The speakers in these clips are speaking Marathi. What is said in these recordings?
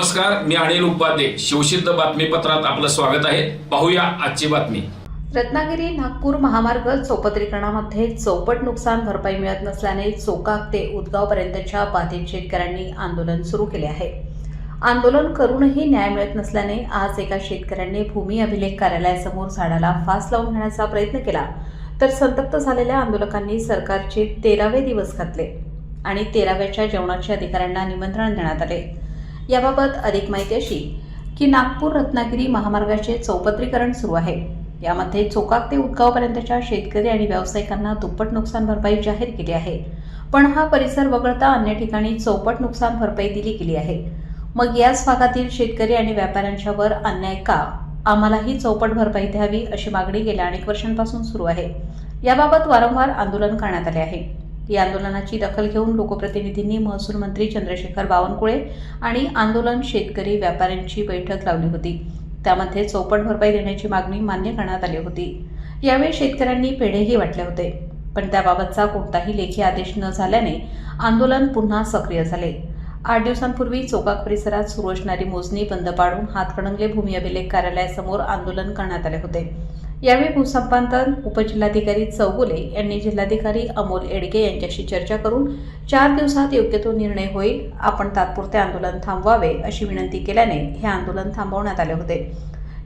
नमस्कार मी अनिल उपाध्ये. शिवसिद्ध बातमीपत्रात आपलं स्वागत आहे. पाहूया आजची बातमी. रत्नागिरी नागपूर महामार्ग चौपत्रीकरणामध्ये चौपट नुकसान भरपाई मिळत नसल्याने चोकाक ते उदगावपर्यंतच्या बाधित शेतकऱ्यांनी आंदोलन सुरू केले आहे. आंदोलन करूनही न्याय मिळत नसल्याने आज एका शेतकऱ्यांनी भूमी अभिलेख कार्यालयासमोर झाडाला फास लावून घेण्याचा प्रयत्न केला. तर संतप्त झालेल्या आंदोलकांनी सरकारचे तेरावे दिवस घातले आणि तेराव्याच्या जेवणाच्या अधिकाऱ्यांना निमंत्रण देण्यात आले. याबाबत अधिक माहिती अशी की नागपूर रत्नागिरी महामार्गाचे चौपत्रीकरण सुरू आहे. यामध्ये चोकाक ते उदगावपर्यंतच्या शेतकरी आणि व्यावसायिकांना दुप्पट नुकसान भरपाई जाहीर केली आहे. पण हा परिसर वगळता अन्य ठिकाणी चौपट नुकसान भरपाई दिली गेली आहे. मग याच भागातील शेतकरी आणि व्यापाऱ्यांच्यावर अन्याय का? आम्हालाही चौपट भरपाई द्यावी अशी मागणी गेल्या अनेक वर्षांपासून सुरू आहे. याबाबत वारंवार आंदोलन करण्यात आले आहे. या आंदोलनाची दखल घेऊन लोकप्रतिनिधींनी महसूल मंत्री चंद्रशेखर बावनकुळे आणि आंदोलन शेतकरी व्यापाऱ्यांची बैठक लावली होती. त्यामध्ये चौपट भरपाई देण्याची मागणी मान्य करण्यात आली होती. यावेळी शेतकऱ्यांनी पेढेही वाटले होते. पण त्याबाबतचा कोणताही लेखी आदेश न झाल्याने आंदोलन पुन्हा सक्रिय झाले. आठ दिवसांपूर्वी चोकाक परिसरात सुरू असणारी मोजणी बंद पाडून हातकणंगले भूमी अभिलेख कार्यालयासमोर आंदोलन करण्यात आले होते. यावेळी भूसंपादन उपजिल्हाधिकारी चौगुले यांनी जिल्हाधिकारी अमोल एडगे यांच्याशी चर्चा करून चार दिवसात योग्य तो निर्णय होईल आपण तात्पुरते आंदोलन थांबवावे अशी विनंती केल्याने हे आंदोलन थांबवण्यात आले होते.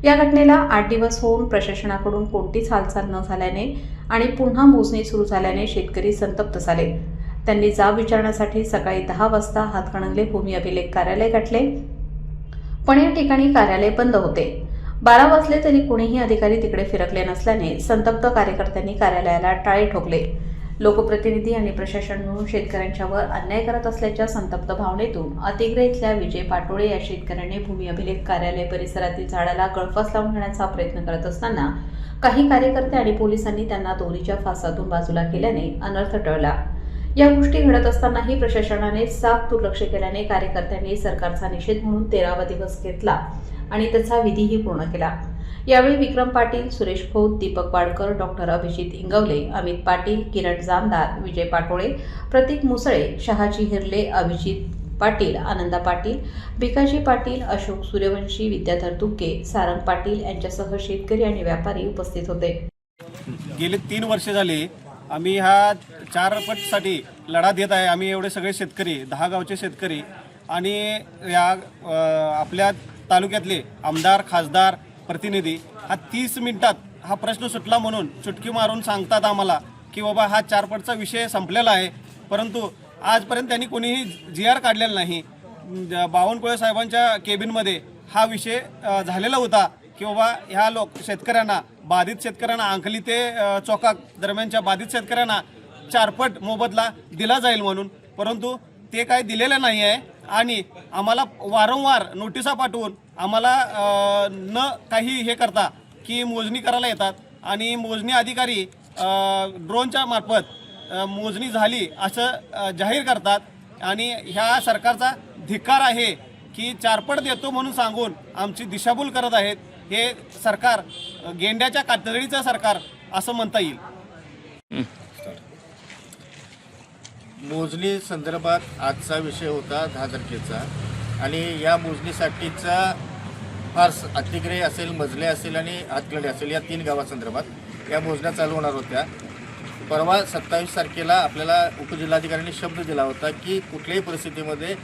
या घटनेला आठ दिवस होऊन प्रशासनाकडून कोणतीच हालचाल न झाल्याने आणि पुन्हा मोजणी सुरू झाल्याने शेतकरी संतप्त झाले. त्यांनी जाब विचारण्यासाठी सकाळी दहा वाजता हातकणंगले भूमी अभिलेख कार्यालय गाठले. पण या ठिकाणी कार्यालय बंद होते. बारा वाजले तरी कोणीही अधिकारी तिकडे फिरकले नसल्याने संतप्त कार्यकर्त्यांनी कार्यालयाला टाळे ठोकले. लोकप्रतिनिधी आणि प्रशासन मिळून शेतकऱ्यांच्यावर अन्याय करत असल्याच्या संतप्त भावनेतून अतिग्रे इथल्या विजय पाटोळे या शेतकऱ्यांनी भूमी अभिलेख कार्यालय परिसरातील झाडाला गळफास लावून घेण्याचा प्रयत्न करत असताना काही कार्यकर्ते आणि पोलिसांनी त्यांना दोरीच्या फासातून बाजूला केल्याने अनर्थ टळला. या गोष्टी घडत असतानाही प्रशासनाने साफ दुर्लक्ष केल्याने कार्यकर्त्यांनी सरकारचा निषेध म्हणून तेरावा दिवस घेतला. आणि त्याचा विधीही पूर्ण केला. यावेळी विक्रम पाटील सुरेश खोत दीपक वाडकर डॉक्टर अभिजित इंगवले अमित पाटील किरण जामदार विजय पाटोळे प्रतीक मुसळे शहाजी हिरले अभिजित पाटील आनंदा पाटील भिकाजी पाटील अशोक सूर्यवंशी विद्याधर तुके सारंग पाटील यांच्यासह शेतकरी आणि व्यापारी उपस्थित होते. गेले तीन वर्ष झाली आम्ही ह्या चारपटसाठी लढा देत आहे. आम्ही एवढे सगळे शेतकरी दहा गावचे शेतकरी आणि या आपल्या तालुक्यातले आमदार खासदार प्रतिनिधी हा तीस मिनिटात हा प्रश्न सुटला म्हणून चुटकी मारून सांगतात आम्हाला की बाबा हा चारपटचा विषय संपलेला आहे. परंतु आजपर्यंत त्यांनी कोणीही जी आर काढलेला नाही. बावनकुळे साहेबांच्या केबिनमध्ये हा विषय झालेला होता की बाबा ह्या लोक शेतकऱ्यांना बाधित शेतकऱ्यांना अंकली ते चौकाक दरम्यानच्या बाधित शेतकऱ्यांना चारपट मोबदला दिला जाईल म्हणून. परंतु ते काय दिलेलं नाही आहे आणि आम्हाला वारंवार नोटिसा पाठवून आम्हाला न काही हे करता की मोजणी करायला येतात. आणि मोजणी अधिकारी ड्रोनच्या मार्फत मोजणी झाली असं जाहीर करतात. आणि ह्या सरकारचा धिक्कार आहे की चारपट देतो म्हणून सांगून आमची दिशाभूल करत आहेत. हे सरकार गेंड्याच्या कातडीचं सरकार असं म्हणता येईल. मोजणी संदर्भात आजचा विषय होता दहा तारखेचा आणि या मोजणीसाठीचा फार अतिग्रह असेल मजले असेल आणि हातकडी असेल या तीन गावासंदर्भात. या मोजण्या चालू होणार होत्या. परवा सत्तावीस तारखेला आपल्याला उपजिल्हाधिकाऱ्यांनी शब्द दिला होता की कुठल्याही परिस्थितीमध्ये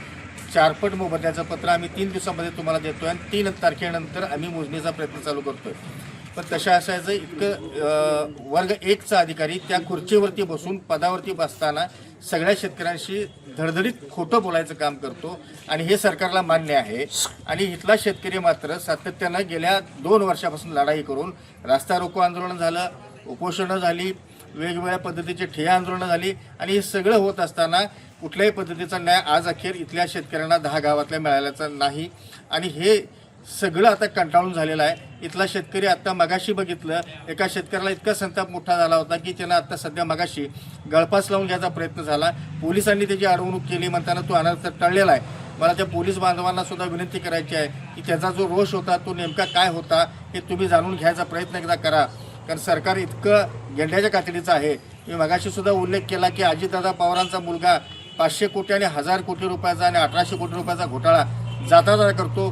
चारपट मोबदल्याचं पत्र आम्ही तीन दिवसामध्ये तुम्हाला देतोय आणि तीन तारखेनंतर आम्ही मोजणीचा प्रयत्न चालू करतोय. पण तशा असायचं इतकं वर्ग एकचा अधिकारी त्या खुर्चीवरती बसून पदावरती बसताना सगळ्या शेतकऱ्यांशी धडधडीत खोटं बोलायचं काम करतो आणि हे सरकारला मान्य आहे. आणि इथला शेतकरी मात्र सातत्यानं गेल्या दोन वर्षापासून लढाई करून रास्ता रोको आंदोलन झालं उपोषणं झाली वेगवेगळ्या पद्धतीचे ठिया आंदोलनं झाली आणि हे सगळं होत असताना कुठल्याही पद्धतीचा न्याय आज अखेर इथल्या शेतकऱ्यांना दहा गावातल्या मिळाल्याचा नाही. आणि हे सगळं आता कंटाळून झालेलं आहे. इथला शेतकरी आत्ता मगाशी बघितलं एका शेतकऱ्याला इतका संताप मोठा झाला होता की त्यानं आत्ता सध्या मगाशी गळपास लावून घ्यायचा प्रयत्न झाला. पोलिसांनी त्याची अडवणूक केली म्हणताना तो अनर्थ टळलेला आहे. मला त्या पोलीस बांधवांना सुद्धा विनंती करायची आहे की त्याचा जो रोष होता तो नेमका काय होता हे तुम्ही जाणून घ्यायचा प्रयत्न एकदा करा. कारण सरकार इतकं गेंड्याच्या कातडीचं आहे. मी मगाशी सुद्धा उल्लेख केला की अजितदादा पवारांचा मुलगा पाचशे कोटी आणि हजार कोटी रुपयाचा आणि अठराशे कोटी रुपयाचा घोटाळा जाता जाता करतो.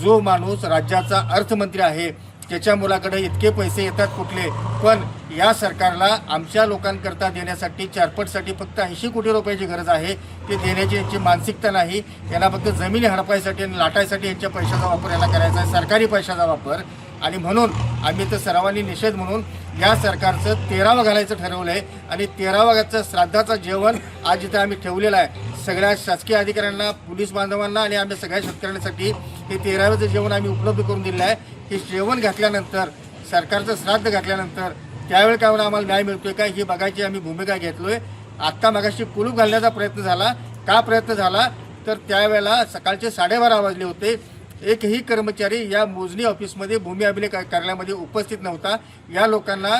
जो माणूस राज्याचा अर्थमंत्री आहे त्याच्या मुलाकडे इतके पैसे येतात कुठले? पण या सरकारला आमच्या लोकांकरता देण्यासाठी चारपटसाठी फक्त ऐंशी कोटी रुपयाची गरज आहे. ते देण्याची यांची मानसिकता नाही. यांना फक्त जमिनी हडपायसाठी आणि लाटायसाठी यांच्या पैशाचा वापर याला करायचा आहे. सरकारी पैशाचा वापर. आणि म्हणून आम्ही तर सर्वांनी निषेध म्हणून या सरकारचं तेरावं घालायचं ठरवलं आहे आणि तेरावाचं श्राद्धाचं जेवण आज इथं आम्ही ठेवलेलं आहे. सगळ्या शासकीय अधिकाऱ्यांना पोलीस बांधवांना आणि आम्ही सगळ्या शेतकऱ्यांसाठी हे तेराव्याचं जेवण आम्ही उपलब्ध करून दिलेलं आहे. हे जेवण घातल्यानंतर सरकारचं श्राद्ध घातल्यानंतर त्यावेळी काय आम्हाला न्याय मिळतोय का? ही बघायची आम्ही भूमिका घेतलो आहे आत्ता मगाशी कुलूप घालण्याचा प्रयत्न झाला. का प्रयत्न झाला? तर त्यावेळेला सकाळचे साडेबारा वाजले होते. एकही कर्मचारी या मोजणी ऑफिसमध्ये भूमी अभिलेख कार्यालयामध्ये उपस्थित नव्हता. या लोकांना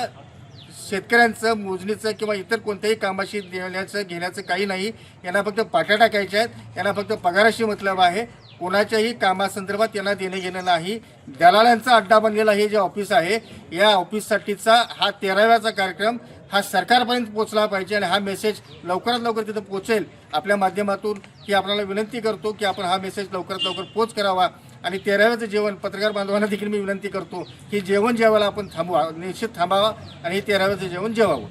शेतकऱ्यांचं मोजणीचं किंवा इतर कोणत्याही कामाशी देण्याचं घेण्याचं काही नाही. यांना फक्त पाट्या टाकायच्या आहेत. यांना फक्त पगाराशी मतलब आहे. कोणाच्याही कामासंदर्भात यांना देणं घेणं नाही. दलालांचा अड्डा बनलेला हे जे ऑफिस आहे या ऑफिससाठीचा हा तेराव्याचा कार्यक्रम हा सरकारपर्यंत पोचला पाहिजे आणि हा मेसेज लवकरात लवकर तिथं पोचेल आपल्या माध्यमातून की आपल्याला विनंती करतो की आपण हा मेसेज लवकरात लवकर पोच करावा. आणि तेराव्याचं जेवण पत्रकार बांधवांना देखील मी विनंती करतो की जेवण जेवायला आपण थांबवा निश्चित थांबावा आणि हे तेराव्याचं जेवण जेवावं.